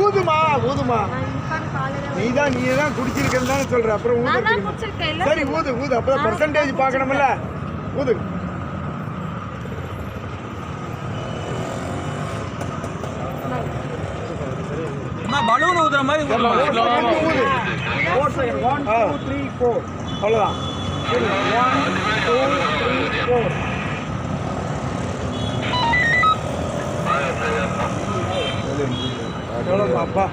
ஊதுமா ஊதுமா. நீ தான் நீ தான் குடிச்சிருக்கேன்னு தானே சொல்ற. அப்புறம் ஊது. சரி ஊது ஊது. அப்பதான் பர்சன்டேஜ் பார்க்கணும்ல. ஊது. பலூன் ஊதுற மாதிரி ஒன் டூ த்ரீ ஃபோர் அவ்வளோதான் ஒன் டூ த்ரீ ஃபோர் எவ்வளோப்பா அப்பா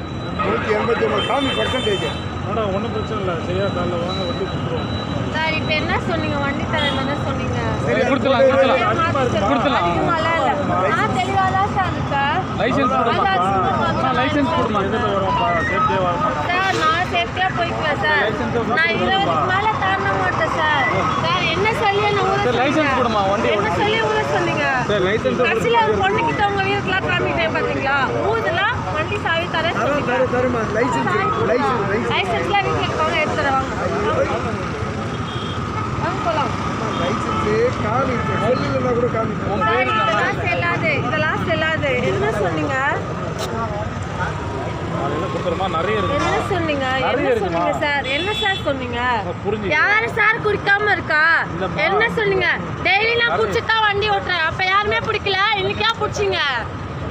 நூற்றி எண்பத்தி ஒம்பது காமி பர்சன்டேஜ் மேடம் ஒன்றும் பிரச்சனை இல்லை. சரியா காலைல வாங்க வண்டி கொடுத்துருவோம். சார் இப்போ என்ன சொன்னீங்க? வண்டி தரேன் என்ன சொன்னீங்க. சரி. கொடுத்துடலாம். அதிகமாலாம் இல்ல. நான் தெளிவாக சார் இருக்கேன் லைசென்ஸ் கொடுமா. லைசென்ஸ் கொடுமா. எதில் வரோம் சேஃப்டியாக வர மாட்டோம் சார் நான் சேஃப்டியா போய்க்குவேன் சார். நான் இருபதுக்கு மேல தாண்ட மாட்டேன் சார். சார் என்ன சொல்லி என்ன ஊர சொன்னீங்க? கொடுமா, வண்டி என்ன சொல்லி ஊர லைசென்ஸ் கடைசியில ஒரு பொண்ணுகிட்ட உங்க வீட்டுலாம் காமிக்கிறேன் பாத்தீங்களா? ஊதுலாம் வண்டி சாவி தர தரும் சொன்னீங்க தரும் தருமா லைசன்ஸ் லைசன்ஸ் லைசன்ஸ் லைசன்ஸ்லாம் வீட்டுல இருக்கவங்க எடுத்து தருவாங்க. வாங்க போலாம். லைசன்ஸ் காமிக்கு செல்லுலன்னா கூட காமிக்கும் சார் இதெல்லாம் செல்லாது. இதெல்லாம் செல்லாது. என்ன சொன்னீங்க? கொடுத்துருமா நிறைய இருக்கு என்ன சொன்னீங்க? என்ன? சொன்னீங்க சார்? என்ன சார் சொன்னீங்க? யாரு சார் குடிக்காம இருக்கா. என்ன சொன்னீங்க? டெய்லி நான் குடிச்சுட்டு தான் வண்டி ஓட்டுறேன். அப்ப யாருமே பிடிக்கல? இன்னைக்கா பிடிச்சிங்க?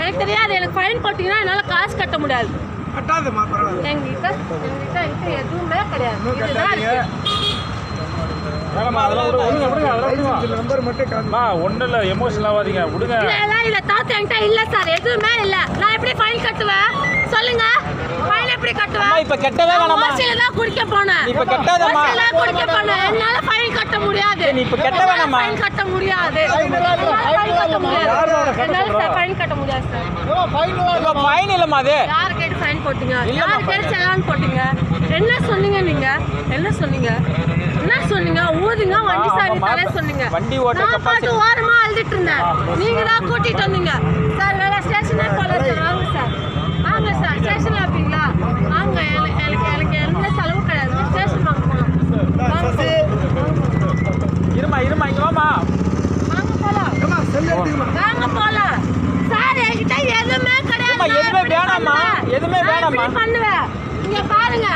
எனக்கு தெரியாது. எனக்கு ஃபைன் போட்டீங்கன்னா என்னால காசு கட்ட முடியாது. எங்ககிட்ட எங்ககிட்ட என்கிட்ட எதுவுமே கிடையாது. இதுதான் இருக்கு. எமோஷனல் ஆகாதீங்க. விடுங்க. இல்ல தாத்தா என்கிட்ட இல்ல சார். எதுவுமே இல்ல. நான் எப்படி ஃபைன் கட்டுவேன் சொல்லுங்க ஃபைன் எப்படி கட்டுவேன் அம்மா, இப்ப கட்டவே. ஓசியில தான் குடிக்க போனேன். இப்ப தான் குடிக்க போனேன். என்னால ஃபைன் கட்ட முடியாது. நீ இப்ப கட்ட வேணாம்மா. ஃபைன் கட்ட முடியாது. என்னால ஃபைன் கட்ட முடியாது. என்னால சார் ஃபைன் கட்ட முடியாது சார் ஃபைன் இல்லம்மா. அது. யார் கேட்டு ஃபைன் போட்டீங்க? யார் கேட்டு செலான் போட்டீங்க? என்ன சொன்னீங்க நீங்க? என்ன சொன்னீங்க? என்ன சொன்னீங்க? ஊதுங்க வண்டி சாவி ஆமாம்மா. தர சொன்னீங்க. வண்டி ஓட்ட நான் பாட்டு capacity. ஓரமா அழுதுட்டு இருந்தேன். நீங்க தான் கூட்டிட்டு வந்தீங்க. சார் எதுவுமே வேணாமா பண்ணுவேன். பாருங்க.